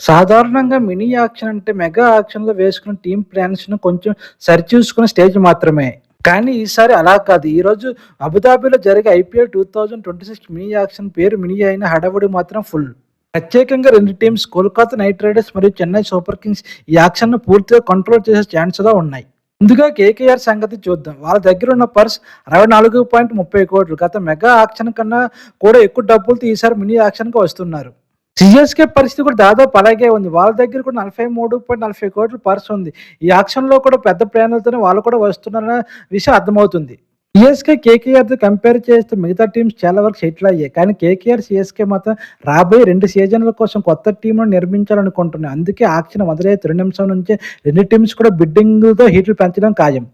సాధారణంగా mini action అంటే mega యాక్షన్‌లో వేసుకున్న టీమ్ ప్లాన్స్‌ను కొంచెం సరిచూసుకునే స్టేజ్ మాత్రమే. కానీ ఈసారి అలా కాదు. ఈరోజు అబుదాబిలో జరిగే ఐపీఎల్ 2026 మినీ యాక్షన్ పేరు మినీ అయిన హడావుడి మాత్రం ఫుల్. ప్రత్యేకంగా రెండు టీమ్స్ కోల్కతా నైట్ రైడర్స్ మరియు చెన్నై సూపర్ కింగ్స్ ఈ యాక్షన్‌ను పూర్తిగా కంట్రోల్ చేసే ఛాన్స్గా ఉన్నాయి. ముందుగా కేకేఆర్ సంగతి చూద్దాం. వాళ్ళ దగ్గర ఉన్న పర్స్ 64.30 కోట్లు. గత మెగా యాక్షన్ కన్నా కూడా ఎక్కువ డబ్బులతో ఈసారి మినీ యాక్షన్‌కి వస్తున్నారు. సీఎస్‌కే పరిస్థితి కూడా దాదాపు అలాగే ఉంది. వాళ్ళ దగ్గర కూడా 43.40 కోట్ల పర్స్ ఉంది. ఈ యాక్షన్‌లో కూడా పెద్ద ప్లాన్‌లతోనే వాళ్ళు కూడా వస్తున్నారన్న విషయం అర్థమవుతుంది. సీఎస్‌కే, కేకేఆర్‌తో కంపేర్ చేస్తే మిగతా టీమ్స్ చాలా వరకు సెటిల్ అయ్యాయి. కానీ కేకేఆర్, సీఎస్‌కే మాత్రం రాబోయే రెండు సీజన్ల కోసం కొత్త టీంను నిర్మించాలనుకుంటున్నాయి. అందుకే ఆక్షన్ మొదలయ్యే తొలి నిమిషం నుంచే రెండు టీమ్స్ కూడా బిడ్డింగ్తో హీట్లు పెంచడం ఖాయం.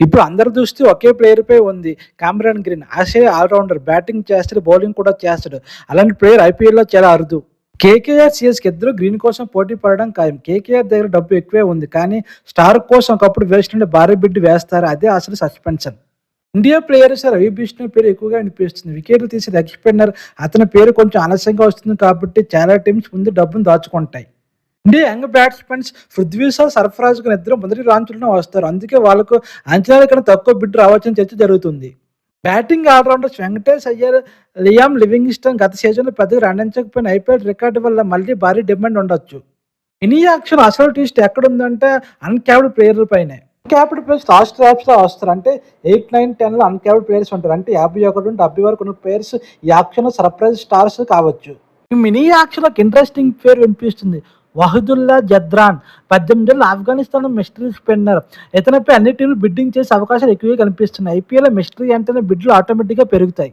ఇప్పుడు అందరి దృష్టి ఒకే ప్లేయర్‌పై ఉంది. Cameron Green. Asia allrounder. Batting చేస్తాడు, బౌలింగ్ కూడా చేస్తాడు. అలాంటి ప్లేయర్ ఐపీఎల్‌లో చాలా అరుదు. కేకేఆర్, సిఎస్కి ఇద్దరు గ్రీన్ కోసం పోటీ పడడం ఖాయం. కేకేఆర్ దగ్గర డబ్బు ఎక్కువే ఉంది. కానీ స్టార్ కోసం ఒకప్పుడు వేస్ట్ నుండి భారీ బిడ్డు వేస్తారు. అదే అసలు suspension. India players Ravi Bishnoi పేరు ఎక్కువగా వినిపిస్తుంది. వికెట్లు తీసే లెగ్ స్పిన్నర్. అతని పేరు కొంచెం ఆలస్యంగా వస్తుంది కాబట్టి చాలా టీమ్స్ ముందు డబ్బును దాచుకుంటాయి. India young batsmens Prithvi Shaw, Sarfaraz ఇద్దరు మొదటి రాంచులను వస్తారు. అందుకే వాళ్ళకు అంచనాల కన్నా తక్కువ బిడ్ రావచ్చని చర్చ జరుగుతుంది. Batting allrounders Venkatesh Iyer, Liam Livingstone గత సీజన్‌లో పెద్దగా రాణించకపోయినా ఐపీఎల్ రికార్డు వల్ల మళ్ళీ భారీ డిమాండ్ ఉండొచ్చు. మినీ యాక్షన్ అసలు ట్విస్ట్ ఎక్కడుందంటే అన్‌క్యాప్డ్ ప్లేయర్ల పైనే. అన్‌క్యాప్డ్ ప్లేయర్స్ లాస్ట్ ర్యాప్స్‌లో వస్తారు. అంటే 8, 9, 10లో అన్‌క్యాప్డ్ ప్లేయర్స్ ఉంటారు. అంటే 51 నుండి 70 వరకు ఉన్న ప్లేయర్స్ ఈ యాక్షన్‌లో సర్ప్రైజ్ స్టార్స్ కావచ్చు. ఈ మినీ యాక్షన్‌లో ఒక ఇంట్రెస్టింగ్ పేరు వినిపిస్తుంది. వహదుల్లా జద్రాన్. పద్దెనిమిది ఏళ్ళు ఆఫ్ఘనిస్తాన్ మిస్టరీ స్పిన్నర్. ఇతనిపై అన్ని టీంలు బిడ్డింగ్ చేసే అవకాశాలు ఎక్కువగా కనిపిస్తున్నాయి. ఐపీఎల్ మిస్టరీ అంటేనే బిడ్లు ఆటోమేటిక్‌గా పెరుగుతాయి.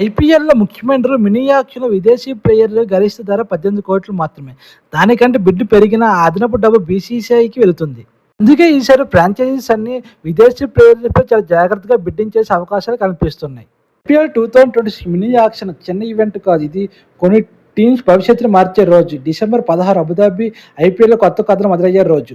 ఐపీఎల్‌లో ముఖ్యమైన రూల్ మినీ యాక్షన్‌లో విదేశీ ప్లేయర్లు గరిష్ట ధర 18 కోట్లు మాత్రమే. దానికంటే బిడ్డు పెరిగినా అదనపు డబ్బు బీసీసీఐకి వెళుతుంది. అందుకే ఈసారి ఫ్రాంచైజీస్ అన్ని విదేశీ ప్లేయర్లపై చాలా జాగ్రత్తగా బిడ్డింగ్ చేసే అవకాశాలు కనిపిస్తున్నాయి. ఐపీఎల్ 2026 మినీ యాక్షన్ చిన్న ఈవెంట్ కాదు. ఇది కొన్ని టీమ్స్ భవిష్యత్తును మార్చే రోజు. డిసెంబర్ 16 అబుదాబి ఐపీఎల్ కొత్త కథలు మొదలయ్యే రోజు.